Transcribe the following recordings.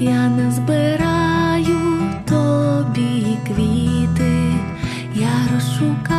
я не збираю тобі квіти, я розшукаю.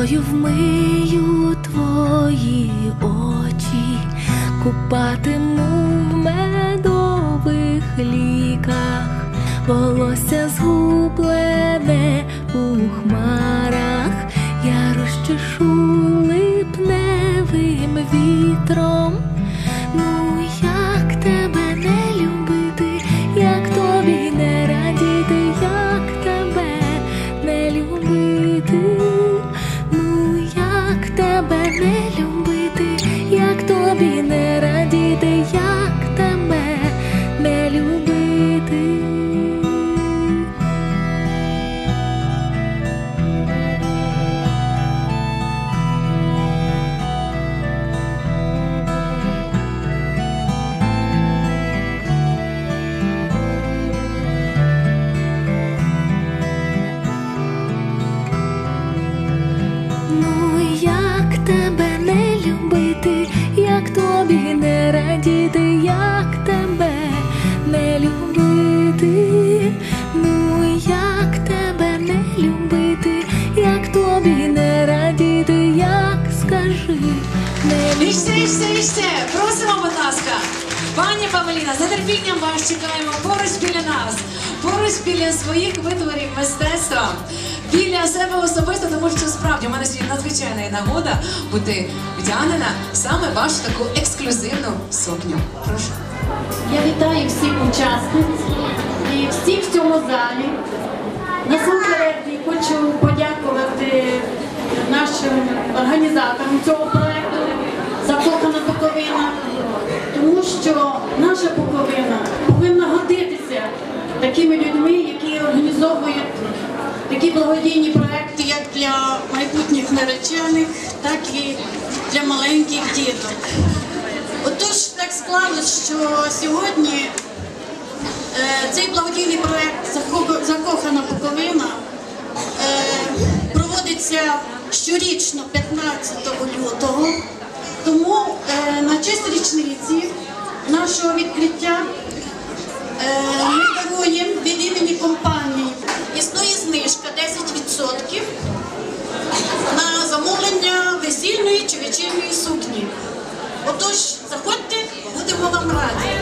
Росою вмию твої очі, купатиму в медових ліках, волосся згублене у хмарах, я розчешу тобі не радіти, як тебе не любити, ну як тебе не любити, як тобі не радіти, як скажи, не любити. Ще, іще, ще, Просимо, будь ласка. Пані Павеліна, з нетерпінням вас чекаємо поруч біля нас, поруч біля своїх витворів мистецтва, біля себе особисто, тому що справді у мене сьогодні надзвичайна нагода бути вдягнена саме вашу таку ексклюзивну сукню. Прошу. Я вітаю всіх учасниць і всіх в цьому залі. Насамперед хочу подякувати нашим організаторам цього проекту що наша Буковина повинна гордитися такими людьми, які організовують такі благодійні проекти як для майбутніх наречених, так і для маленьких діток. Отож, так склалось, що сьогодні е, цей благодійний проект Закохана Буковина е, проводиться щорічно 15 лютого. Тому е, на честь річниці нашого відкриття е, ми даруємо від імені компанії. Існує знижка 10% на замовлення весільної чи вечірньої сукні. Отож, заходьте, будемо вам раді.